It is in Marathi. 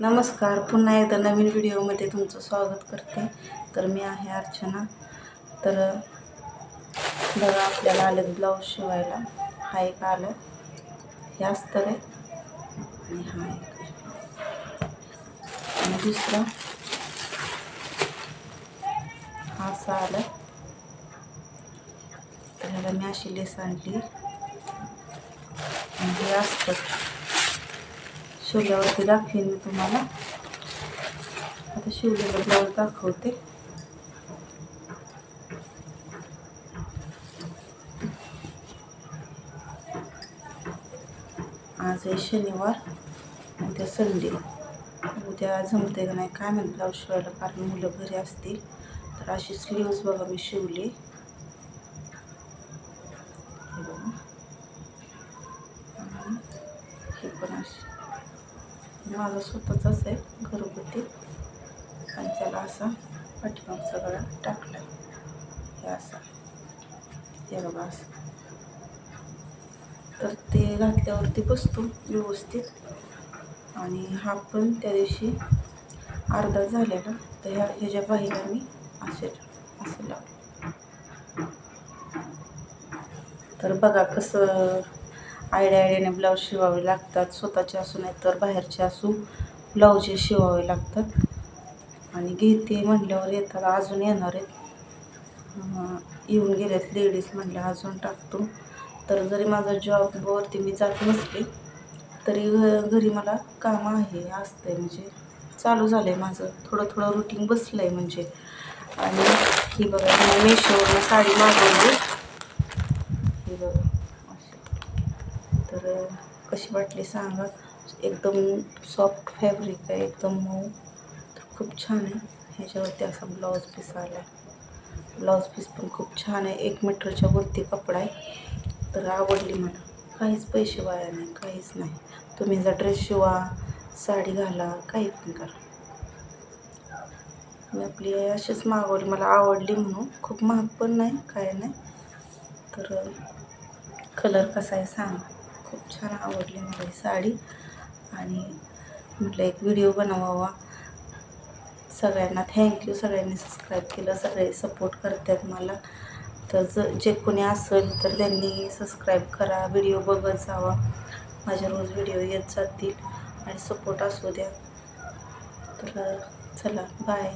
नमस्कार पुन्हा एकदा नवीन व्हिडिओमध्ये तुमचं स्वागत करते. तर मी आहे अर्चना. तर बघा आपल्याला आलं ब्लाऊज शिवायला. हा एक आलं. हे असतं आहे. आणि हा एक आणि दुसरा. हा असं आलं. तर ह्याला मी अशी लेस आणली. आणि हे असतं शिवल्यावरती दाखवेन मी तुम्हाला. आता शिवलेलं ब्लाऊज दाखवते. आज आहे शनिवार उद्या संडे. उद्या जमते का नाही काय म्हणत ब्लाऊज शिवायला कारण मुलं घरी असतील. तर अशी स्लीव्ज बघा मी शिवली हे बघा. आणि हे पण अशी माझा स्वतःचाच आहे घरगुती आणि त्याला असा पाठीमागचा गळा टाकला. हे असा. हे बघा असं. तर ते घातल्यावरती बसतो व्यवस्थित. आणि हा पण त्या दिवशी अर्धा झालेला तर ह्या ह्याच्या बाहेर मी असे असं लावलं. तर बघा कसं आयड्या आयड्याने ब्लाऊज शिवावे लागतात. स्वतःचे असू नाही तर बाहेरचे असू ब्लाऊजे शिवावे लागतात. आणि घेते म्हटल्यावर येतात अजून येणार आहेत. येऊन गेलेत लेडीज म्हटल्या अजून टाकतो. तर जरी माझा जॉबवरती मी जात नसले तरी घ- घरी मला काम आहे असतंय. म्हणजे चालू झालं आहे माझं. थोडं थोडं रुटीन बसलं आहे म्हणजे. आणि ही बघा मी मेशोवरून साडी मागवली ही बघा अशी तर अ, कशी वाटली सांगा? एकदम सॉफ्ट फॅब्रिक आहे एकदम मऊ. तर खूप छान आहे. ह्याच्यावरती असा ब्लाऊज पीस आला आहे ब्लाऊज पीस पण खूप छान आहे. एक मीटरच्या वरती कपडा आहे. तर आवडली मला. काहीच पैसे वाया नाही काहीच नाही. तुम्ही जर ड्रेस शिवा साडी घाला काही पण करा. मी आपली अशीच मागवली. मला आवडली म्हणून. खूप महाग पण नाही काय नाही. तर कलर कसा आहे सांगा. खूप छान आवडली मला ही साडी. आणि म्हटलं एक व्हिडिओ बनवावा. सगळ्यांना थँक्यू सगळ्यांनी सबस्क्राईब केलं. सगळे सपोर्ट करतात मला. तर ज जे कोणी असेल तर त्यांनी सबस्क्राईब करा. व्हिडिओ बघत जावा. माझ्या रोज व्हिडिओ येत जातील. आणि सपोर्ट असू द्या. तर चला बाय